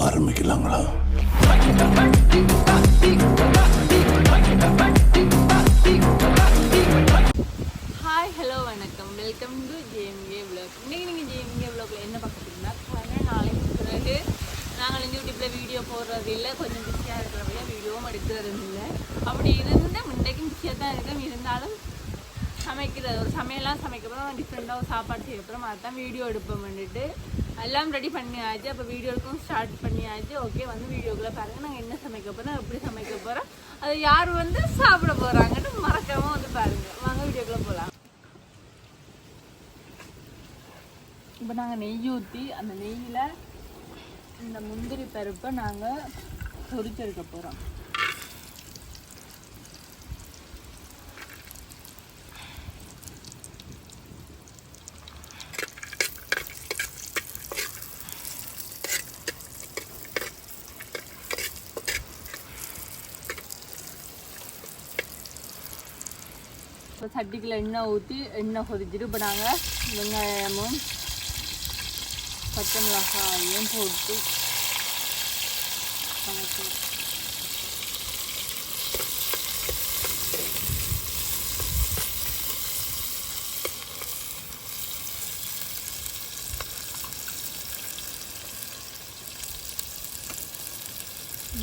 ஆரம்பிக்கலாங்களா? Hi hello வணக்கம். Welcome to JMA vlog இன்றைக்கி நீங்கள் ஜேஎம்ஏ விளாக்ல என்ன பார்க்குறீங்கன்னா காரணம் நாளைக்கு பிறகு நாங்கள் யூடியூப்பில் வீடியோ போடுறது இல்லை கொஞ்சம் பிஸியாக இருக்கிறபடியாக வீடியோவும் எடுக்கிறது இல்லை. அப்படி இருந்தால் முன்னைக்கும் பிஸியாக தான் இருக்கும் இருந்தாலும் சமைக்கிறது ஒரு சமையலாம் சமைக்கப்புறம் டிஃப்ரெண்ட்டாக ஒரு சாப்பாடு செய்யப்புறம் அதுதான் வீடியோ எடுப்போம். வந்துட்டு எல்லாம் ரெடி பண்ணியாச்சு. அப்போ வீடியோக்கும் ஸ்டார்ட் பண்ணியாச்சு. ஓகே வந்து வீடியோக்குள்ளே பாருங்கள் நாங்கள் என்ன சமைக்க போகிறோம் எப்படி சமைக்க போகிறோம் அது யார் வந்து சாப்பிட போகிறாங்கன்னு மறக்காம வந்து பாருங்கள் வாங்க வீடியோக்குள்ளே போகலாம் இப்போ நாங்கள் நெய் ஊற்றி அந்த நெய்யில் இந்த முந்திரி பருப்பை நாங்கள் பொறிச்செடுக்க போகிறோம் சட்டிக்குள்ள எண்ணெய் ஊற்றி எண்ணெய் கொதிச்சுட்டு இப்போ நாங்கள் வெங்காயமும் பச்சை மிளகாயும் போட்டு சமைக்கிறோம்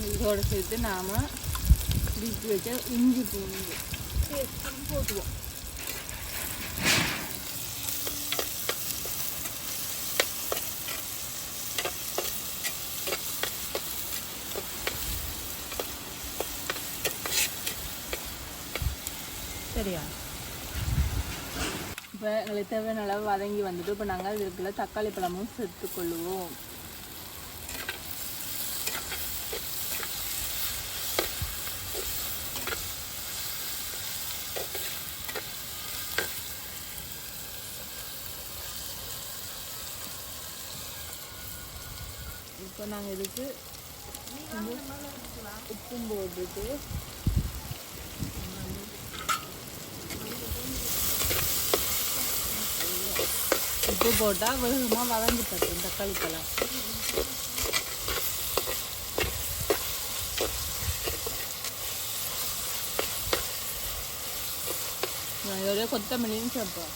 இதோடு சேர்த்து நாம் இடிச்சு வச்ச இஞ்சி பூண்டு. போட்டுவோம். சரியா இப்போ எங்களுக்கு தேவையான அளவு வதங்கி வந்துட்டு இப்போ நாங்கள் இதுக்குள்ள தக்காளி பழமும் சேர்த்துக்கொள்ளுவோம் இப்போ நாங்கள் இதுக்கு உப்பும் போட்டுட்டு உப்பு போட்டால் வேகமாக வதங்கி தட்டும் தக்காளி பழம் நான் இதோட கொத்தமல்லியும் சேர்ப்போம்.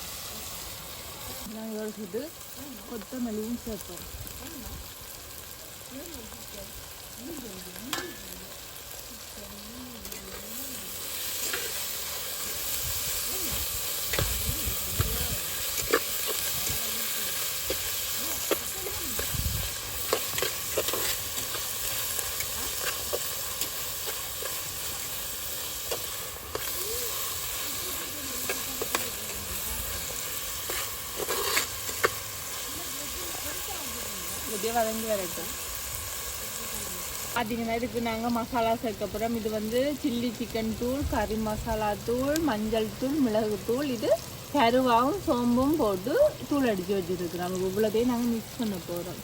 நாங்கள் இதோட சேர்த்து கொத்தமல்லியும் சேர்ப்போம். வதங்கி வரட்டும். பார்த்தீங்கன்னா இதுக்கு நாங்கள் மசாலா சேர்க்க போகிறோம் இது வந்து சில்லி சிக்கன் தூள் கறி மசாலா தூள் மஞ்சள் தூள் மிளகு தூள். இது கருவாவும் சோம்பும் போட்டு தூள் அடித்து வச்சுருக்குறோம். இவ்வளோதையும் நாங்கள் மிக்ஸ் பண்ண போகிறோம்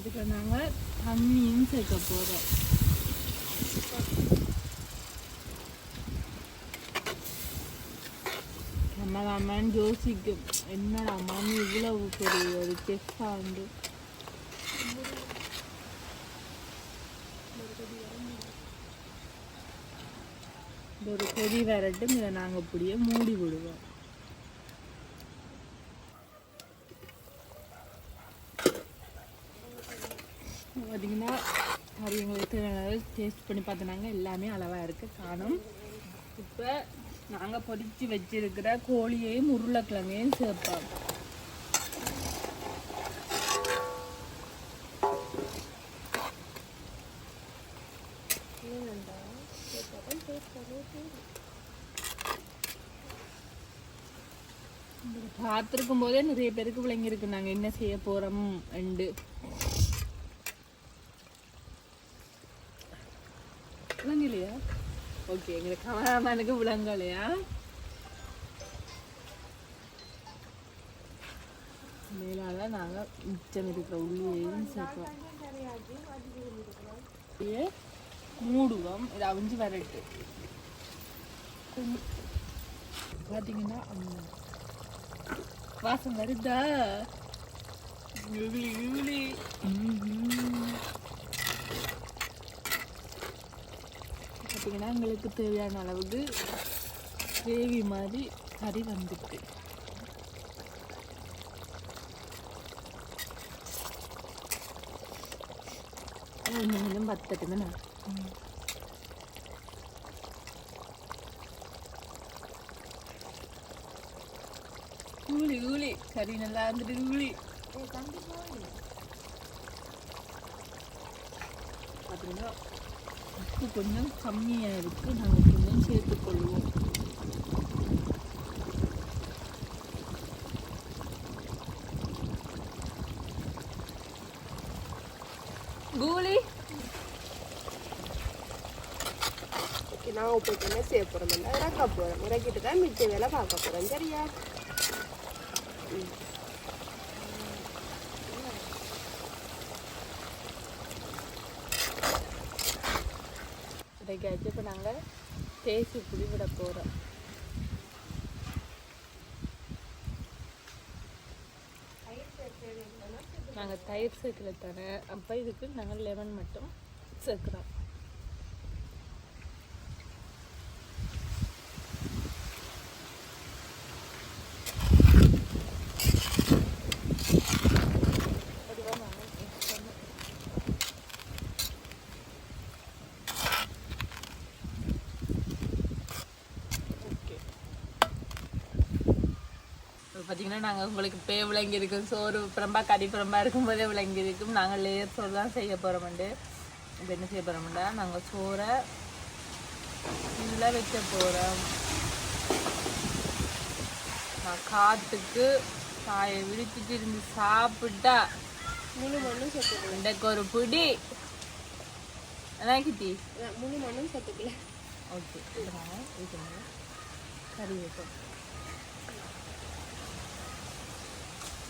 இதுக்கு நாங்கள் தண்ணியும் நம்ம போகிறோம் நம்மளாமன் ஜோசிக்கு என்னடா மாமி இவ்வளவு பெரிய ஒரு செஃப்பாக வந்து. இந்த ஒரு கொதி வரட்டும். இதை நாங்கள் அப்படியே மூடி விடுவோம். பார்த்தீங்கன்னா அது எங்களுக்கு டேஸ்ட் பண்ணி பார்த்துனாங்க. எல்லாமே அளவாக இருக்குது காணும். இப்போ நாங்கள் பொரிச்சு வச்சிருக்கிற கோழியையும் உருளைக்கிழங்கையும் சேர்ப்போம். பார்த்துருக்கும் போதே நிறைய பேருக்கு விளங்கியிருக்கு. நாங்கள் என்ன செய்ய போகிறோம் ரெண்டு. ஓகே எங்களுக்கு கமராமேனுக்கு விளங்கலையா மேலால நாங்கள் மிச்சம் இருக்கிற உள்ளியையும் சேர்ப்போம். மூடுவோம். இது அவிஞ்சு வரட்டு. பார்த்தீங்கன்னா வாசம் வருதா? இவ்வளி இவ்வளி பார்த்தீங்கன்னா எங்களுக்கு தேவையான அளவுக்கு கிரேவி மாதிரி கறி வந்துட்டு. கொஞ்சம் கொஞ்சம் பத்தட்டுமே நான். ஊழி ஊழி கறி நல்லா இருந்துட்டு ஊழி பார்த்தீங்கன்னா உப்பு கொஞ்சம் கம்மியாக இருக்குது நாங்கள் கொஞ்சம் சேர்த்துக்கொள்வோம் கூலி ஓகே நான் உப்பு என்ன செய்ய போகிறோம் இறக்க போகிறோம் இறக்கிட்டு தான் மிச்ச வேலை பார்க்க போகிறோம் சரியா இன்றைக்காச்சும் இப்போ நாங்கள் தேசி புளிவிட போகிறோம் நாங்கள் தயிர் சேர்க்கல தானே அப்போ இதுக்கு நாங்கள் லெமன் மட்டும் சேர்க்குறோம். பார்த்தீங்கன்னா நாங்கள் உங்களுக்கு பே விளங்கி இருக்கும் சோறு புறம்பா கறி புறம்பா இருக்கும்போதே விளங்கி இருக்கும் நாங்கள் லேயர் சோறு தான் செய்ய போகிறோம்ண்டு இப்போ என்ன செய்ய போகிறோம்டா நாங்கள் சோறை இதில் வைக்க போகிறோம் நான் காற்றுக்கு காயை விரிச்சிட்டு இருந்து சாப்பிட்டா முழு மண்ணும் சத்துக்கல. இன்றைக்கு ஒரு பிடி. என்ன கிட்டி. முழு மண்ணும் சத்துக்கல. ஓகே கறி வைப்போம்.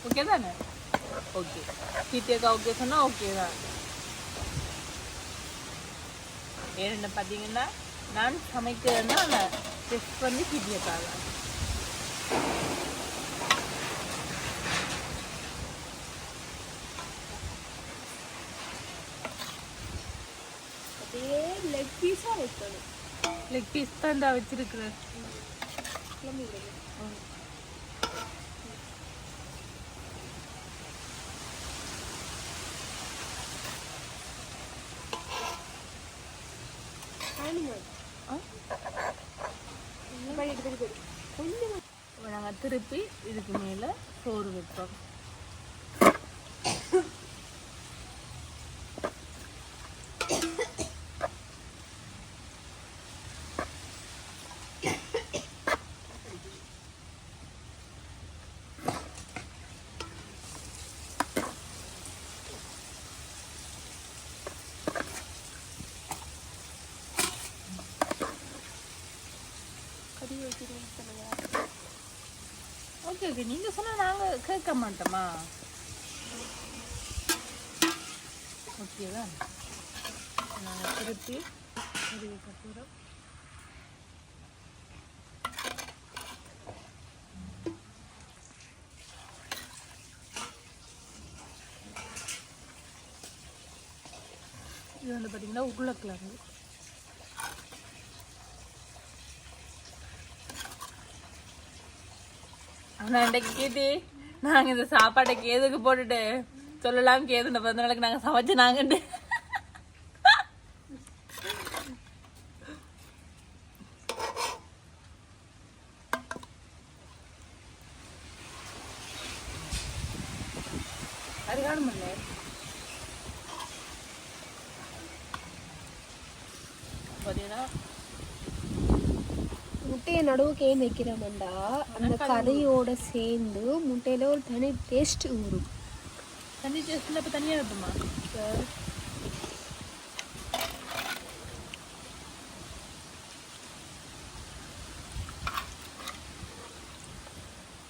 ஓகே தானே ஓகே கிட்டேக்கா ஓகே சொன்னால் ஓகே தான் ஏன்னு பார்த்தீங்கன்னா நான் சமைக்கிறேன்னா நான் டெஸ்ட் பண்ணி கிட்டியக்காக அப்படியே லெக் பீஸாக வைக்கணும். லெக் பீஸ் தான் தான் வச்சிருக்கிறேன் கிளம்பி விடுங்க காணுமா ஆ படி படி படி கொஞ்சம் இப்போ நாங்கள் திருப்பி இதுக்கு மேலே சோறு வைப்போம். கறி வைக்கிறேன்னு சொல்லுங்க ஓகே ஓகே. நீங்கள் சொன்னால் நாங்கள் கேட்க மாட்டோமா? ஓகேவா நாங்கள் திருப்பி கறி வைக்க போகிறோம் இது வந்து பார்த்தீங்கன்னா உருளைக்கிழங்கு. ஆனால் இன்றைக்கு கேட்டி நாங்கள் இந்த சாப்பாட்டை கேதுக்கு போட்டுட்டு சொல்லலாம். கேது இந்த பிறந்த நாளுக்கு நாங்கள் சமைச்சு நாங்கண்டு அது காணுமில்ல பார்த்தீங்கன்னா நடுவுக்கு ஏன் வைக்கிறோம்டா? அந்த கறியோட சேர்ந்து முட்டையில ஒரு தனி டேஸ்ட் ஊறும் தண்ணி டேஸ்ட்டில் இப்போ தனியாக வைப்போமா?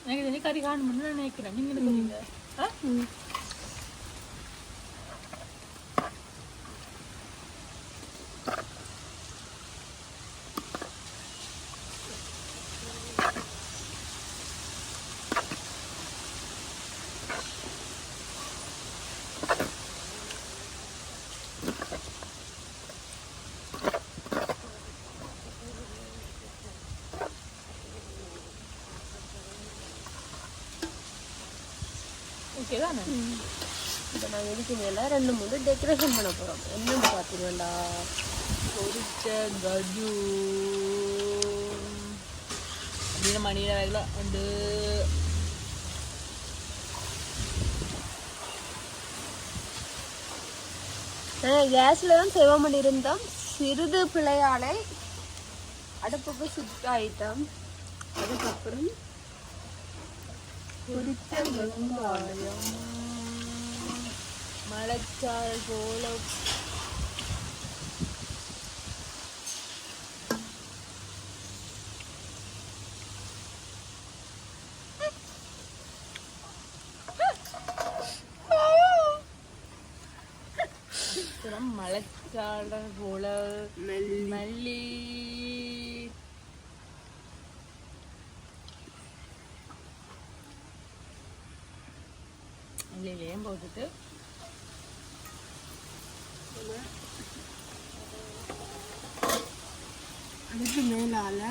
எனக்கு தெரிஞ்சு கறி காணும்னு நான் நினைக்கிறேன். நீங்கள் என்ன சொல்றீங்க ஆ? ஓகே தானே இப்போ நாங்கள் இதுக்கு மேலே ரெண்டு மூணு டெக்கரேஷன் பண்ண போகிறோம் என்னென்னு பார்த்தீங்கன்னா பொரிச்ச கஜு. அப்படின்னு மணியில வேலை நாங்கள் கேஸில் தான் செய்ய இருந்தோம் சிறிது பிள்ளையாலை அடுப்புக்கு சுத்த ஆயிட்டோம். அதுக்கப்புறம் കുരിച്ചെങ്കായം മഴച്ചാൽ പോലെ മഴച്ചാടൻ പോലെ മല്ലി. மல்லியிலையும் போட்டுட்டு அதுக்கு மேலால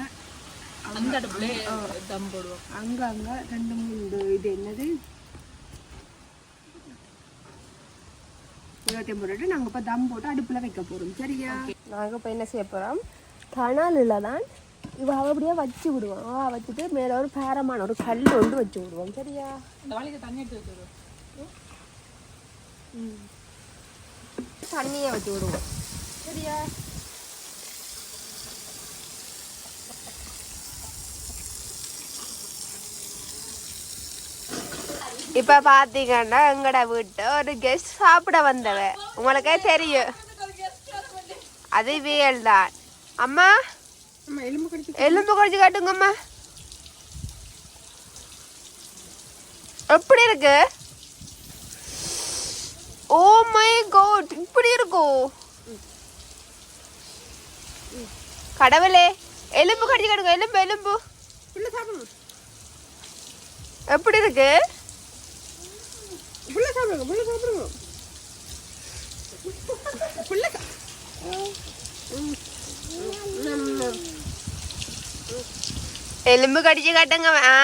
அந்த அடுப்புல தம் போடுவோம் அங்க அங்க ரெண்டு மூணு இது என்னது இருபத்தி போட்டுட்டு நாங்கள் இப்போ தம் போட்டு அடுப்பில் வைக்க போகிறோம் சரியா நாங்கள் இப்போ என்ன செய்ய போகிறோம் கனாலில் தான் இவ அப்படியே வச்சு விடுவோம் வச்சுட்டு மேலே ஒரு பேரமான ஒரு கல் ஒன்று வச்சு விடுவோம் சரியா இந்த தண்ணி எடுத்து வச்சுருவோம் தண்ணியை வச்சு விடுவோம். சரியா? இப்ப பாத்தீங்கன்னா எங்கட வீட்டு ஒரு கெஸ்ட் சாப்பிட வந்தவ. உங்களுக்கே தெரியும். அது வியல் தான். அம்மா? எலும்பு கடிச்சு காட்டுங்க அம்மா எப்படி இருக்கு? ஓ மை காட் இப்படி இருக்கும் கடவுளே எலும்பு கடிச்சு காட்டுங்க எலும்பு எலும்பு. எப்படி இருக்கு? புள்ள சாப்பிடுங்க புள்ள சாப்பிடுங்க. புள்ள எலும்பு கடிச்சு காட்டுங்க ஆ.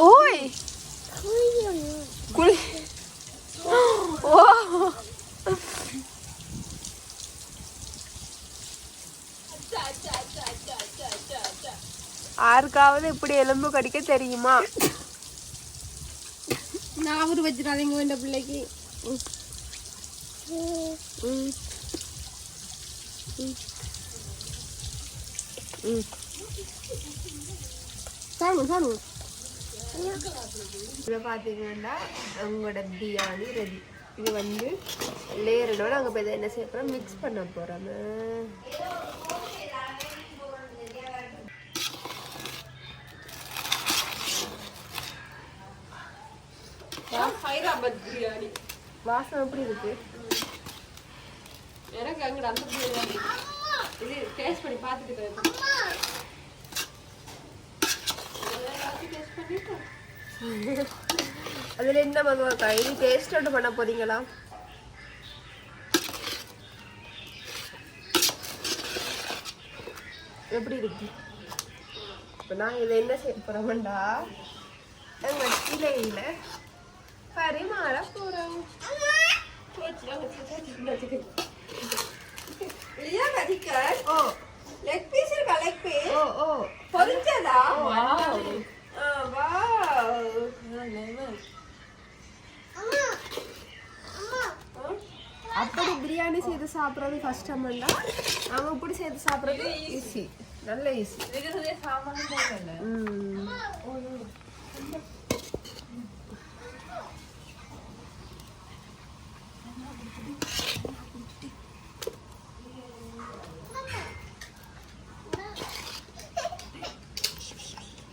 ஓய் குளி ஓ யாருக்காவது இப்படி எலும்பு கடிக்க தெரியுமா நான் அவரு வச்சிடாதீங்க வேண்ட பிள்ளைக்கு ம். ம். ம். ம். சாப்பிடுங்க சாப்பிடுங்க இதை பார்த்தீங்கன்னா உங்களோட பிரியாணி ரெடி இது வந்து லேயரோட நாங்கள் இப்போ இதை என்ன செய்ய போகிறோம் மிக்ஸ் பண்ண போகிறோம் ஹைதராபாத் பிரியாணி. வாசம் எப்படி இருக்கு? எனக்கு அங்கே அந்த பிரியாணி. இது டேஸ்ட் பண்ணி பார்த்துட்டு அதில் என்ன மதுவாக்கா இது டேஸ்ட் ஒன்று பண்ண போறீங்களா? எப்படி இருக்கு? இப்போ நான் இதை என்ன செய்ய போகிறோம்டா எங்கள் இலையில் பரிமாற போகிறோம் சாப்பிட்றது கஷ்டம் கஷ்டம்னா அவங்க இப்படி சேர்த்து சாப்பிட்றது ஈஸி நல்ல ஈஸி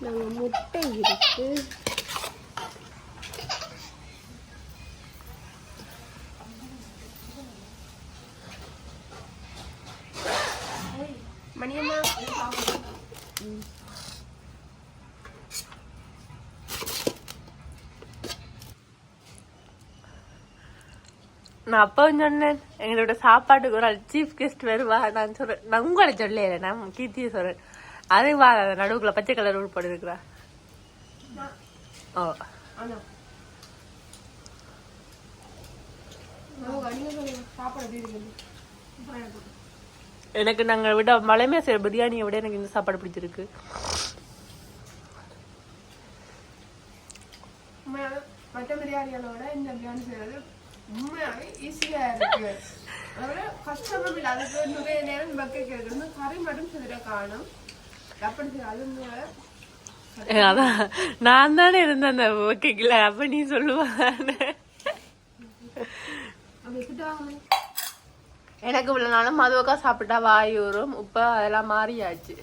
நாங்கள் முட்டை இருக்குது நான் அப்போ சொன்னேன் எங்களோட சாப்பாட்டுக்கு ஒரு சீஃப் கெஸ்ட் வருவா நான் சொல்றேன் நான் உங்களை சொல்லல நான் கீர்த்தியை சொல்றேன். அது வா நடுவுக்குள்ள பச்சை கலர் உள்பட இருக்கிறா ஓ. எனக்கு நாங்கள் விட மலைமே செய்யற பிரியாணியை விட எனக்கு இந்த சாப்பாடு பிடிச்சிருக்கு. மற்ற பிரியாணிகளை விட இந்த பிரியாணி செய்யறது உண்மையாவே ஈஸியா இருக்கு. அதோட கஷ்டமும் இல்லை அதுக்கு நிறைய நேரம் பக்க கேட்கறது கறி மட்டும் சிதற காணும். அப்படி செய்ய அது உண்மையாவே அதான். நான் தானே இருந்தேன் அந்த ஓகேங்கள அப்ப நீ கிட்ட எனக்கு இவ்வளவு நாளும் மதுவக்கா சாப்பிட்டா வாய் ஊறும். இப்ப அதெல்லாம் மாறியாச்சு.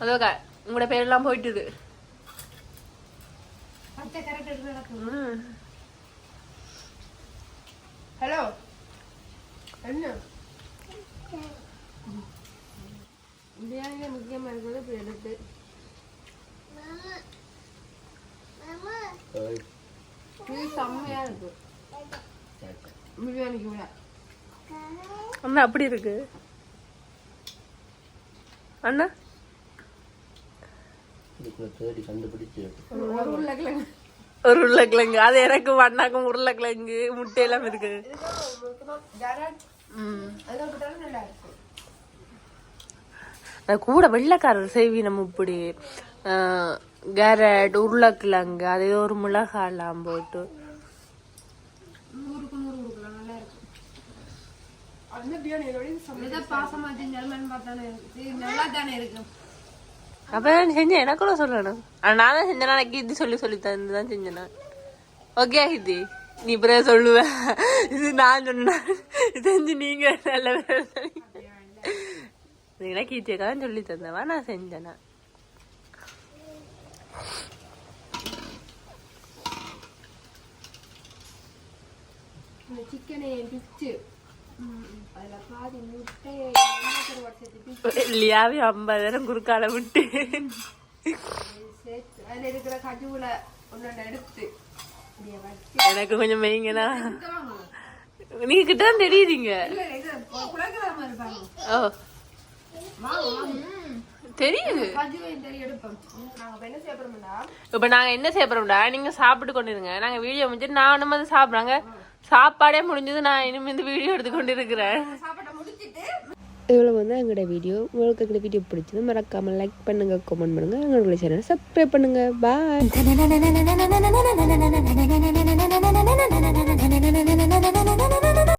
மதுவக்கா உங்களோட பேரெல்லாம் போயிட்டுது. ம். ஹலோ என்ன? பிரியாணியில முக்கியமா இருக்கிறது இப்படி எடுத்து இது செம்மையா இருக்கு. பிரியாணிக்கு விட. அண்ணா அப்படி இருக்கு. அண்ணா. இதுக்குள்ள தேடி கண்டுபிடிச்சு. ஒரு உருளைக்கிழங்கு. ஒரு உருளைக்கிழங்கு. அது எனக்கு வண்ணாக்கும் உருளைக்கிழங்கு முட்டையெல்லாம் இருக்கு. கூட வெள்ளக்காரர் செய்வி நம்ம இப்படி கேரட் உருளைக்கிழங்கு அது ஒரு மிளகாலாம் போட்டு. பாசமா நல்லா தானே இருக்கும் அப்ப நான் செஞ்சேன். எனக்கு கூட சொல்லணும். ஆனா நான் தான் செஞ்சேன். எனக்கு இது சொல்லி சொல்லி தந்து தான் செஞ்சேன் ஓகே ஹிதி நீ பிறகு சொல்லுவ. இது நான் சொன்னேன் செஞ்சு நீங்க நல்ல எனக்கு கீர்த்தியக்கா தான் சொல்லி தந்தவா? நான் செஞ்சேனா சிக்கனை பிச்சு லியாவே ஐம்பதாயிரம் நேரம் குறுக்கால விட்டு. எனக்கு கொஞ்சம் மெய்ங்கண்ணா நீங்க கிட்ட தெரியுதுங்க ஓ. தெரியுது. இப்ப நாங்க என்ன செய்ய போறோம்டா? நீங்க சாப்பிட்டு கொண்டு இருங்க நாங்க வீடியோ முடிச்சுட்டு நான் வந்து சாப்பிடுறாங்க சாப்பாடே முடிஞ்சது நான் இனிமே இந்த வீடியோ எடுத்து கொண்டு இருக்கிறேன் இவ்வளோ வந்து எங்களோட வீடியோ உங்களுக்கு எங்களோட வீடியோ பிடிச்சது மறக்காமல் லைக் பண்ணுங்கள் கமெண்ட் பண்ணுங்கள் எங்களோட சேனலை சப்ஸ்கிரைப் பண்ணுங்கள் பாய்